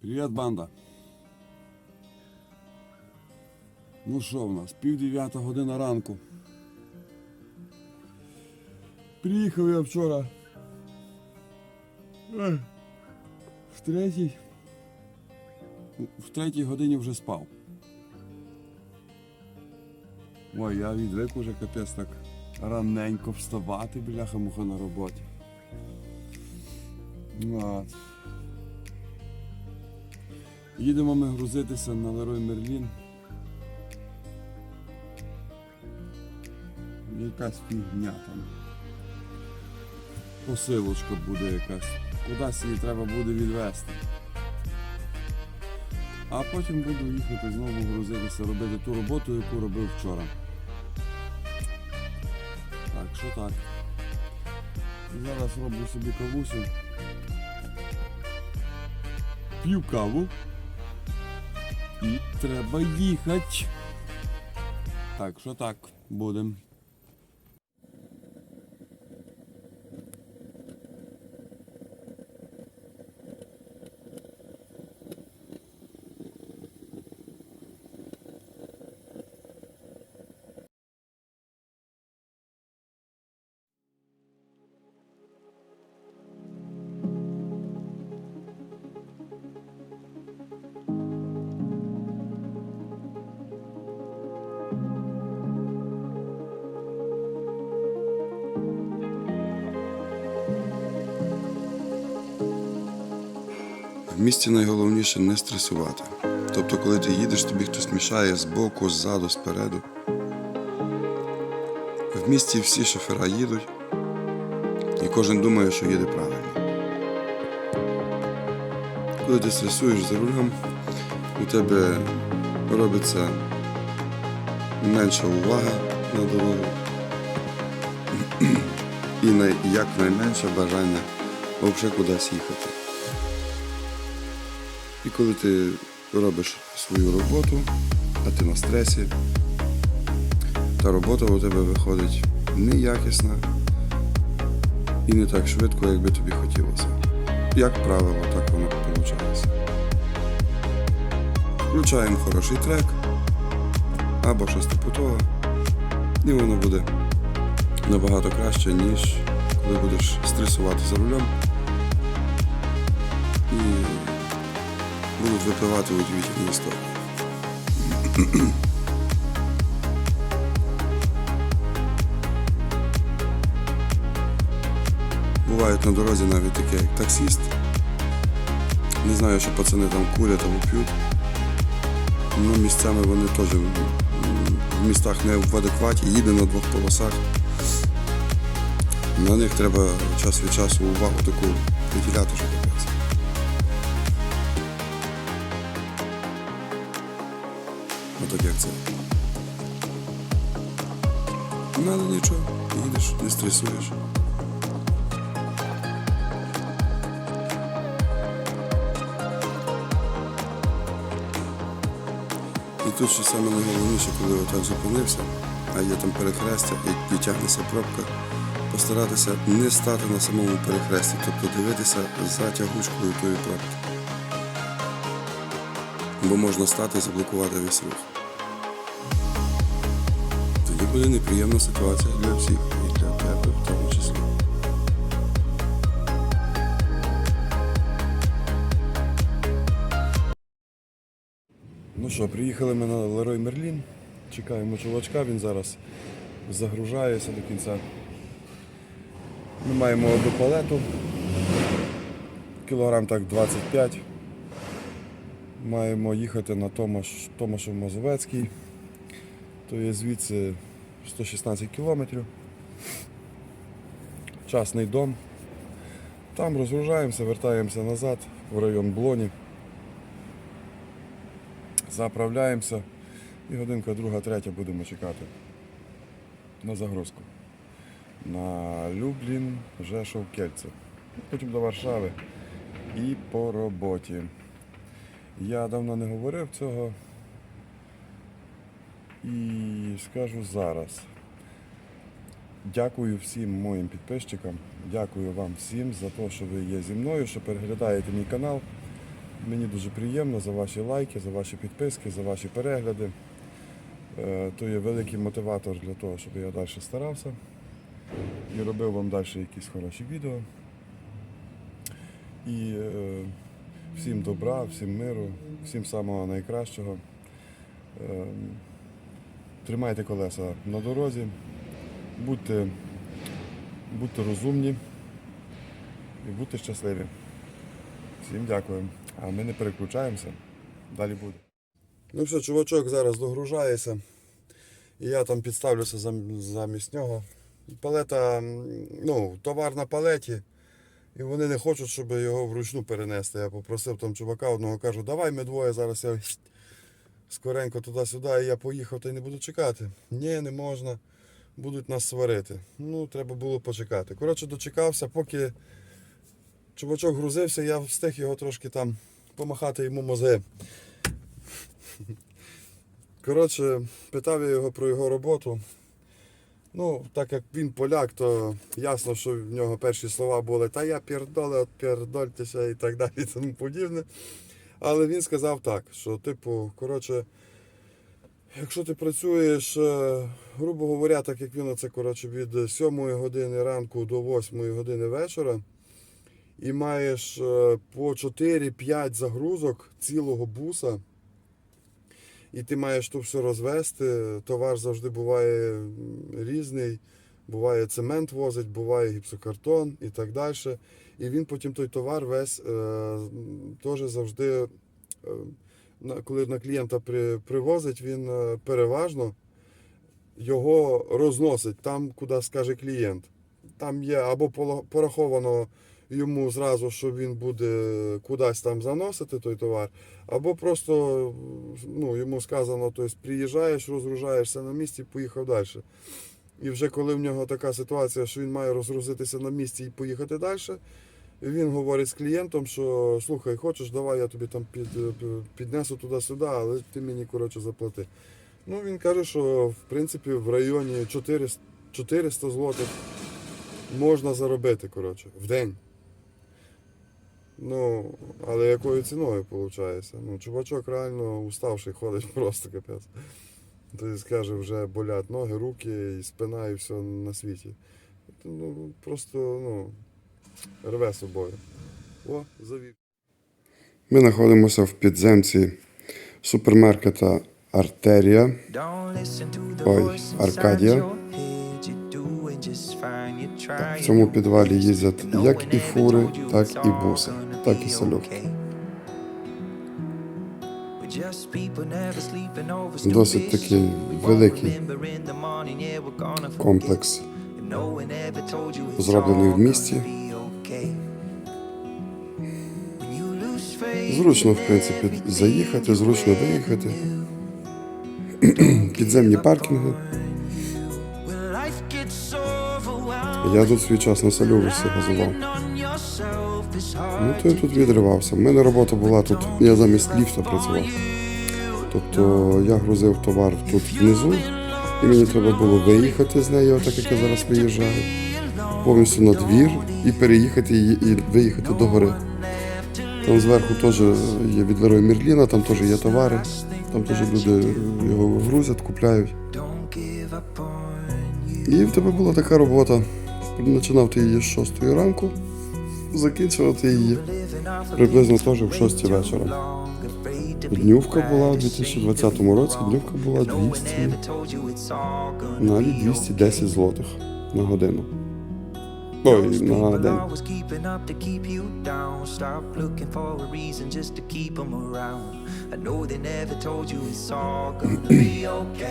Привіт, банда. Ну що в нас? Пів дев'ята година ранку. Приїхав я вчора. В третій. В третій годині вже спав. Ой, я відвик уже капець так раненько вставати, бляха муха на роботі. От. Їдемо ми грузитися на Лерой Мерлін. Якась фігня там. Посилочка буде якась. Кудись її треба буде відвезти. А потім буду їхати знову грузитися, робити ту роботу, яку робив вчора. Що так. Зараз роблю собі кавусю. П'ю каву. І треба їхати. Так, що так, будем. Місті найголовніше не стресувати. Тобто, коли ти їдеш, тобі хтось мішає збоку, ззаду, спереду. В місті всі шофера їдуть, і кожен думає, що їде правильно. Коли ти стресуєш за рулем, у тебе робиться менша увага на дорогу і най- якнайменше бажання взагалі кудись їхати. І коли ти робиш свою роботу, а ти на стресі, та робота у тебе виходить неякісна і не так швидко, як би тобі хотілося. Як правило, так воно виходить. Включаємо хороший трек або щось типу і воно буде набагато краще, ніж коли будеш стресувати за рулем. І будуть випливати удивительні історії. Бувають на дорозі навіть таке, як таксіст. Не знаю, що пацани там курять або п'ють. Ну, місцями вони теж в містах не в адекваті, їде на двох полосах. На них треба час від часу увагу таку приділяти, Отак як це. Ну, але нічого, їдеш, не стресуєш. І тут ще саме найголовніше, коли отак зупинився, а є там перехрестя і тягнеться пробка, постаратися не стати на самому перехресті, тобто дивитися за тягучкою тої пробки. Бо можна стати і заблокувати весь рух. Буде неприємна ситуація для всіх і для тебе в тому числі. Ну що, приїхали ми на Лерой Мерлін. Чекаємо чувачка, він зараз загружається до кінця. Ми маємо одну палету. Кілограм так 25. Маємо їхати на Томаш, Томашев Мазовецький. То є звідси 116 кілометрів. Частний дом. Там розгружаємося, вертаємося назад в район Блоні. Заправляємося і годинка друга, третя будемо чекати на загрузку. На Люблін, Жешов, Кельце. Потім до Варшави і по роботі. Я давно не говорив цього і скажу зараз. Дякую всім моїм підписчикам. Дякую вам всім за те, що ви є зі мною, що переглядаєте мій канал. Мені дуже приємно за ваші лайки, за ваші підписки, за ваші перегляди. Е, То є великий мотиватор для того, щоб я далі старався і робив вам далі якісь хороші відео. І е, всім добра, всім миру, всім самого найкращого. Тримайте колеса на дорозі, будьте, будьте розумні і будьте щасливі. Всім дякую. А ми не переключаємося. Далі буде. Ну все, чувачок зараз догружається. І я там підставлюся замість нього. Палета, ну, товар на палеті. І вони не хочуть, щоб його вручну перенести. Я попросив там чувака одного, кажу, давай ми двоє зараз я скоренько туди-сюди, і я поїхав та й не буду чекати. Ні, не можна. Будуть нас сварити. Ну, треба було почекати. Коротше, дочекався, поки чувачок грузився, я встиг його трошки там помахати йому мозги. Коротше, питав я його про його роботу. Ну, так як він поляк, то ясно, що в нього перші слова були та я пірдоле, от пірдольтеся і так далі і тому подібне. Але він сказав так, що, типу, коротше, якщо ти працюєш, е, грубо говоря, так як він оце, коротше, від 7 години ранку до 8 години вечора, і маєш е, по 4-5 загрузок цілого буса, і ти маєш то все розвести. Товар завжди буває різний. Буває цемент возить, буває гіпсокартон і так далі. І він потім той товар весь е, теж завжди, е, коли на клієнта при, привозить, він е, переважно його розносить там, куди скаже клієнт. Там є або пораховано йому зразу, що він буде кудись там заносити той товар, або просто ну, йому сказано, тобто приїжджаєш, розгружаєшся на місці, поїхав далі. І вже коли в нього така ситуація, що він має розгрузитися на місці і поїхати далі, він говорить з клієнтом, що слухай, хочеш, давай я тобі там під, піднесу туди-сюди, але ти мені коротше заплати. Ну він каже, що в принципі в районі 400, 400 злотих можна заробити коротше, в день. Ну, але якою ціною виходить? Ну, чувачок реально уставший ходить просто капець. Тобто, скаже, вже болять ноги, руки, і спина, і все на світі. Ну, просто ну, рве собою. О, завів. Ми знаходимося в підземці супермаркета Артерія. Ой, Аркадія. Так, в цьому підвалі їздять як і фури, так і буси, так і солюхи. Досить такий великий Комплекс зроблений в місті. Зручно, в принципі, заїхати, зручно виїхати. Підземні паркінги. Я тут свій час на солюверсі газував. Ну, то я тут відривався. У мене робота була тут, я замість ліфта працював. Тобто я грузив товар тут внизу, і мені треба було виїхати з нею, так як я зараз виїжджаю, повністю на двір і переїхати її і виїхати до гори. Там зверху теж є від Лерой Мерліна, там теж є товари, там теж люди його грузять, купляють. І в тебе була така робота. Починав ти її з 6 ранку, закінчувати її приблизно теж в 6 вечора. Днювка була у 2020 році, днювка була 200, навіть 210 злотих на годину. Ой, на день.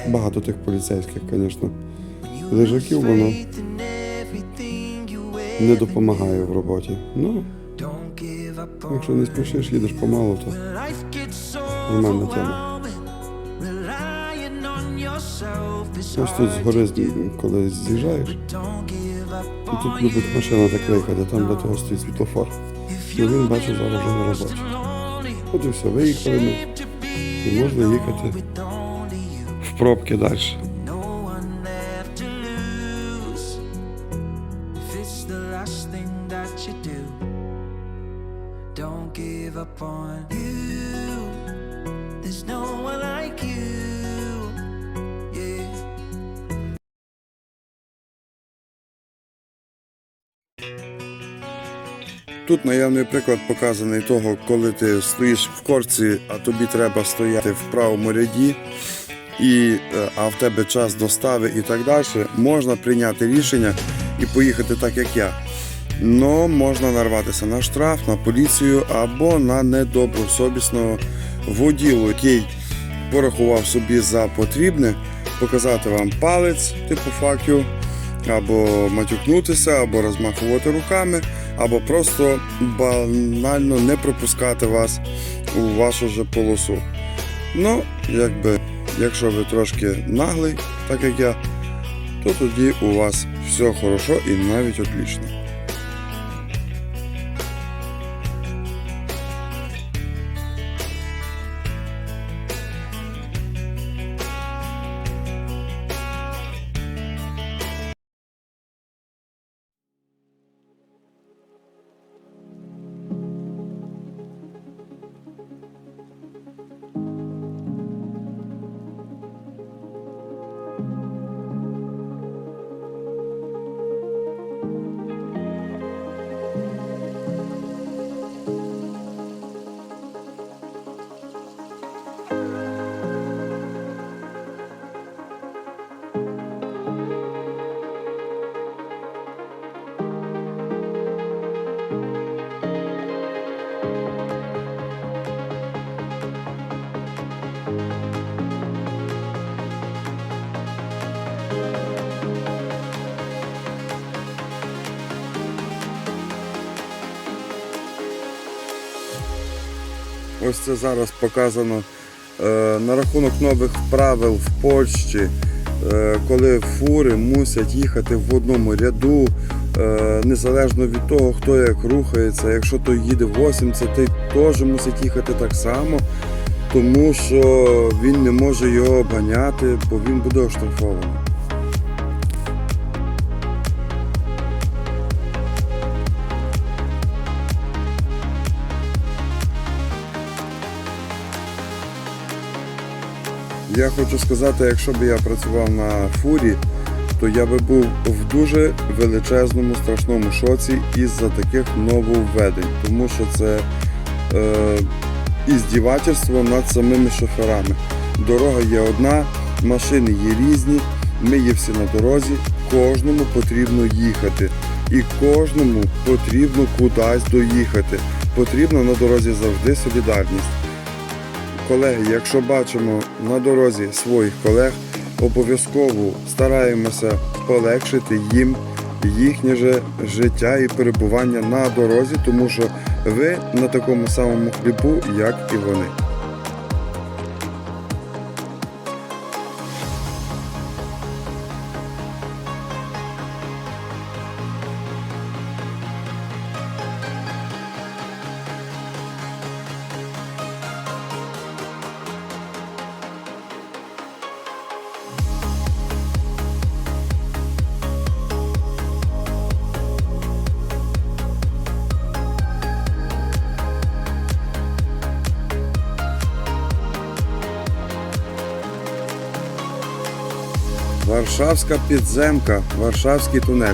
Багато тих поліцейських, звісно. Лежаків воно не допомагає в роботі. Ну, якщо не спішиш, їдеш помалу, то нормальна тема. Ось тут згори, коли з'їжджаєш, і тут любить машина так виїхати, там для того стоїть світлофор. Ну він бачить зараз вже не робочий. От і все, виїхали ми. І можна їхати в пробки далі. Тут наявний приклад показаний того, коли ти стоїш в корці, а тобі треба стояти в правому ряді, і, е, а в тебе час достави і так далі, можна прийняти рішення і поїхати так, як я. Но можна нарватися на штраф, на поліцію або на недобросовісного воділу, який порахував собі за потрібне показати вам палець, типу факю, або матюкнутися, або розмахувати руками, або просто банально не пропускати вас у вашу же полосу. Ну, якби, якщо ви трошки наглий, так як я, то тоді у вас все хорошо і навіть отлично. Ось це зараз показано е, на рахунок нових правил в Польщі, е, коли фури мусять їхати в одному ряду, е, незалежно від того, хто як рухається. Якщо той їде 80, той теж мусить їхати так само, тому що він не може його обганяти, бо він буде оштрафований. Я хочу сказати, якщо б я працював на фурі, то я би був в дуже величезному страшному шоці із-за таких нововведень, тому що це е, іздівательство над самими шоферами. Дорога є одна, машини є різні, ми є всі на дорозі, кожному потрібно їхати. І кожному потрібно кудись доїхати. Потрібна на дорозі завжди солідарність. Колеги, якщо бачимо на дорозі своїх колег, обов'язково стараємося полегшити їм їхнє же життя і перебування на дорозі, тому що ви на такому самому хлібу, як і вони. Варшавська підземка, Варшавський тунель.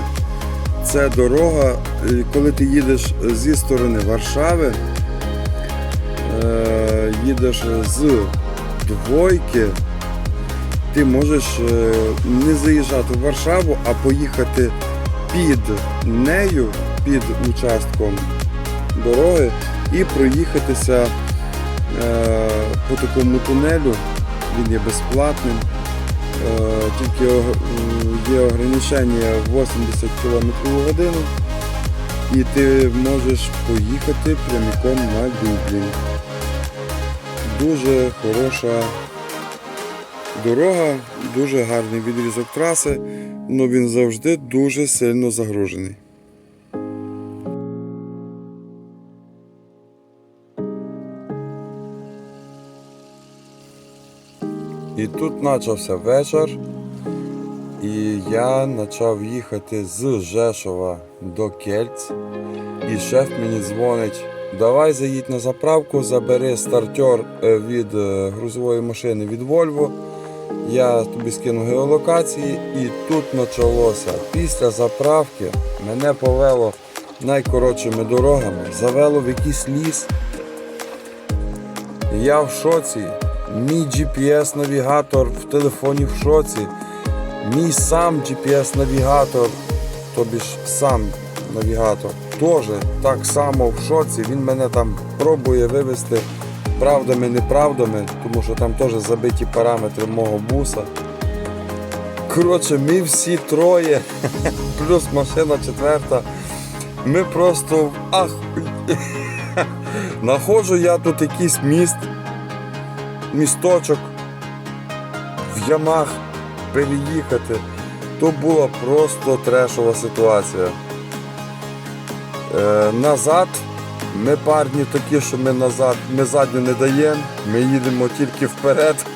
Це дорога, е, коли ти їдеш зі сторони Варшави, е, їдеш з двойки, ти можеш е, не заїжджати в Варшаву, а поїхати під нею, під участком дороги і проїхатися по такому тунелю. Він є безплатним. Е, тільки є ограничення 80 км в годину, і ти можеш поїхати прямиком на Дублін. Дуже хороша дорога, дуже гарний відрізок траси, але він завжди дуже сильно загружений. І тут почався вечір. І я почав їхати з Жешова до Кельц. І шеф мені дзвонить. Давай заїдь на заправку, забери стартер е, від е, грузової машини від Volvo. Я тобі скину геолокації, і тут почалося. Після заправки мене повело найкоротшими дорогами, завело в якийсь ліс. Я в шоці. Мій GPS-навігатор в телефоні в шоці. Мій сам GPS-навігатор, тобі ж сам навігатор, теж так само в шоці. Він мене там пробує вивести правдами, неправдами, тому що там теж забиті параметри мого буса. Коротше, ми всі троє, плюс машина четверта. Ми просто в ахуї. Находжу я тут якийсь міст, місточок в ямах переїхати. То була просто трешова ситуація. Е, назад ми парні такі, що ми назад, ми задню не даємо, ми їдемо тільки вперед.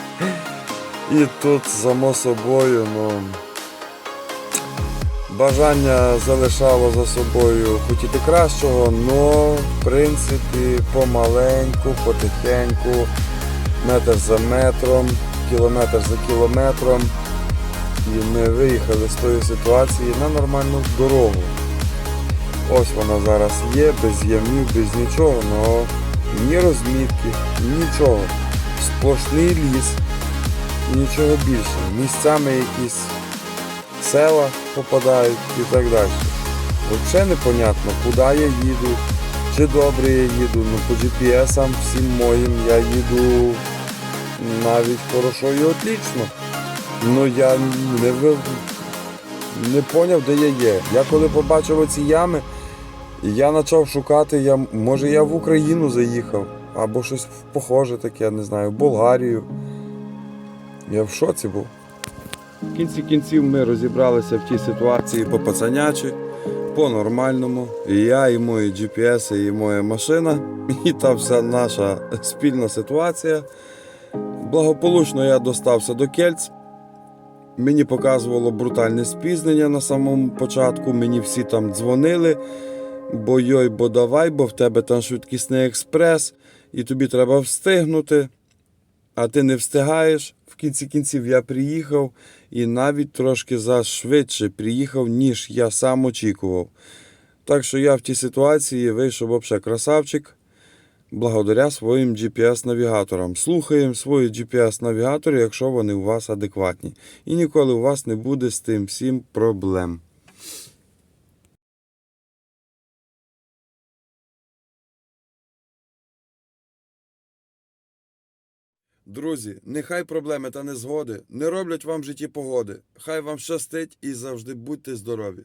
І тут, само собою, ну, бажання залишало за собою хотіти кращого, але в принципі помаленьку, потихеньку, метр за метром, кілометр за кілометром. І ми виїхали з тої ситуації на нормальну дорогу. Ось вона зараз є, без ямів, без нічого, але ні розмітки, нічого. Сплошний ліс, нічого більше. Місцями якісь села попадають і так далі. Взагалі непонятно, куди я їду, чи добре я їду. Ну по GPS всім моїм я їду навіть хорошо і отлично. Ну я не, ви- не поняв, де я є. Я коли побачив оці ями, я почав шукати, я, може я в Україну заїхав, або щось похоже таке, я не знаю, в Болгарію. Я в шоці був. В кінці кінців ми розібралися в тій ситуації по пацанячі, по-нормальному. І я, і мої GPS, і моя машина, і та вся наша спільна ситуація. Благополучно я достався до Кельц. Мені показувало брутальне спізнення на самому початку. Мені всі там дзвонили. Бо йой, бо давай, бо в тебе там швидкісний експрес, і тобі треба встигнути, а ти не встигаєш. В кінці кінців я приїхав і навіть трошки зашвидше приїхав, ніж я сам очікував. Так що я в тій ситуації вийшов взагалі красавчик благодаря своїм GPS-навігаторам. Слухаємо свої GPS-навігатори, якщо вони у вас адекватні. І ніколи у вас не буде з тим всім проблем. Друзі, нехай проблеми та незгоди не роблять вам в житті погоди. Хай вам щастить і завжди будьте здорові.